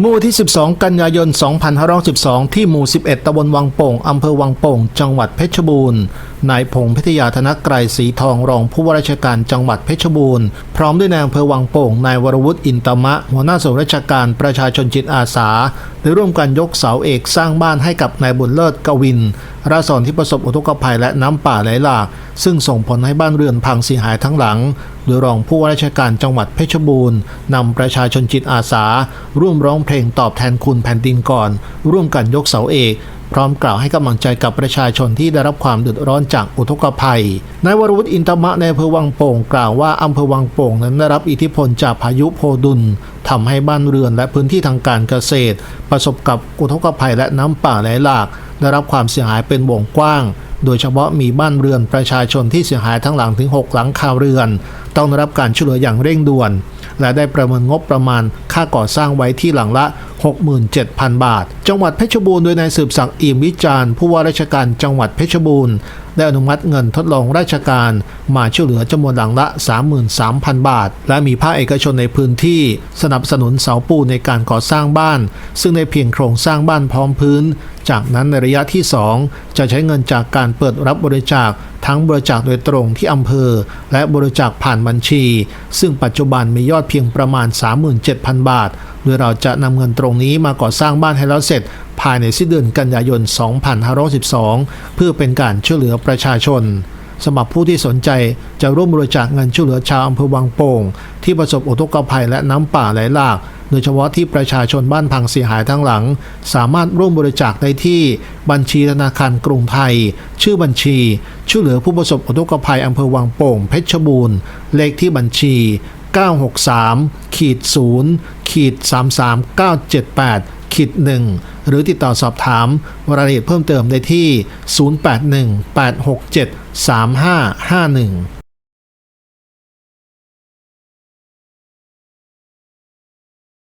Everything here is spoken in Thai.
เมื่อวันที่ 12 กันยายน 2512 ที่หมู่ 11 ตำบลวังโป่ง อำเภอวังโป่ง จังหวัดเพชรบูรณ์ นายพงพิทยาธนกรายสีทองรองผู้ว่าราชการจังหวัดเพชรบูรณ์ พร้อมด้วยนายอำเภอวังโป่ง นายวรวุฒิอินตมะ หัวหน้าส่วนราชการประชาชนจิตอาสา ได้ร่วมกันยกเสาเอกสร้างบ้านให้กับนายบุญเลิศกวินราษฎรที่ประสบอุทกภัยและน้ำป่าไหลหลาก ซึ่งส่งผลให้บ้านเรือนพังเสียหายทั้งหลัง โดยรองผู้ว่าราชการจังหวัดเพชรบูรณ์นำประชาชนจิตอาสา ร่วมร้องเพลงตอบแทนคุณแผ่นดินก่อน ร่วมกันยกเสาเอกพร้อมกล่าวให้กำลังใจกับประชาชนที่ได้รับความเดือดร้อนจากอุทกภัย นายวรวุฒิอินตมะในอำเภอวังโป่งกล่าวว่าอำเภอวังโป่งนั้นได้รับอิทธิพลจากพายุโพดุลทำให้บ้านเรือนและพื้นที่ทางการเกษตร ประสบกับอุทกภัยและน้ำป่าไหลหลาก ได้รับความเสียหายเป็นวงกว้าง โดยเฉพาะมีบ้านเรือนประชาชนที่เสียหายทั้งหลังถึง 6 หลังคาเรือน ต้องได้รับการช่วยเหลืออย่างเร่งด่วน และได้ประเมินงบประมาณค่าก่อสร้างไว้ที่หลังละ 67,000 บาท จังหวัดเพชรบูรณ์โดยนายสืบศักดิ์อิ่มวิจารณ์ผู้ว่าราชการจังหวัดเพชรบูรณ์ได้อนุมัติเงินทดลองราชการมาช่วยเหลือจำนวนหลังละ 33,000 บาท และมีภาคเอกชนในพื้นที่สนับสนุนเสาปูในการก่อสร้างบ้าน ซึ่งในเพียงโครงสร้างบ้านพร้อมพื้น จากนั้นในระยะที่ 2 จะใช้เงินจากการเปิดรับบริจาคทั้งบริจาคโดยตรงที่อำเภอ และบริจาคผ่านบัญชี ซึ่งปัจจุบันมียอดเพียงประมาณ 37,000 บาท โดยเราจะนำเงินตรงนี้มาก่อสร้างบ้านให้แล้วเสร็จ ภายในสิ้นเดือนกันยายน 2512 เพื่อเป็นการช่วยเหลือประชาชนสำหรับผู้ที่สนใจจะร่วมบริจาคเงินช่วยเหลือชาวอำเภอวังโป่งที่ประสบอุทกภัยและน้ำป่าไหลหลาก โดยเฉพาะที่ประชาชนบ้านพังเสียหายทั้งหลัง สามารถร่วมบริจาคได้ที่บัญชีธนาคารกรุงไทย ชื่อบัญชี ช่วยเหลือผู้ประสบอุทกภัยอำเภอวังโป่งเพชรบูรณ์ เลขที่บัญชี 963ขีด0ขีด33978ขีด1หรือติดต่อสอบถามรายละเอียดเพิ่มเติมได้ที่ 081 867 3551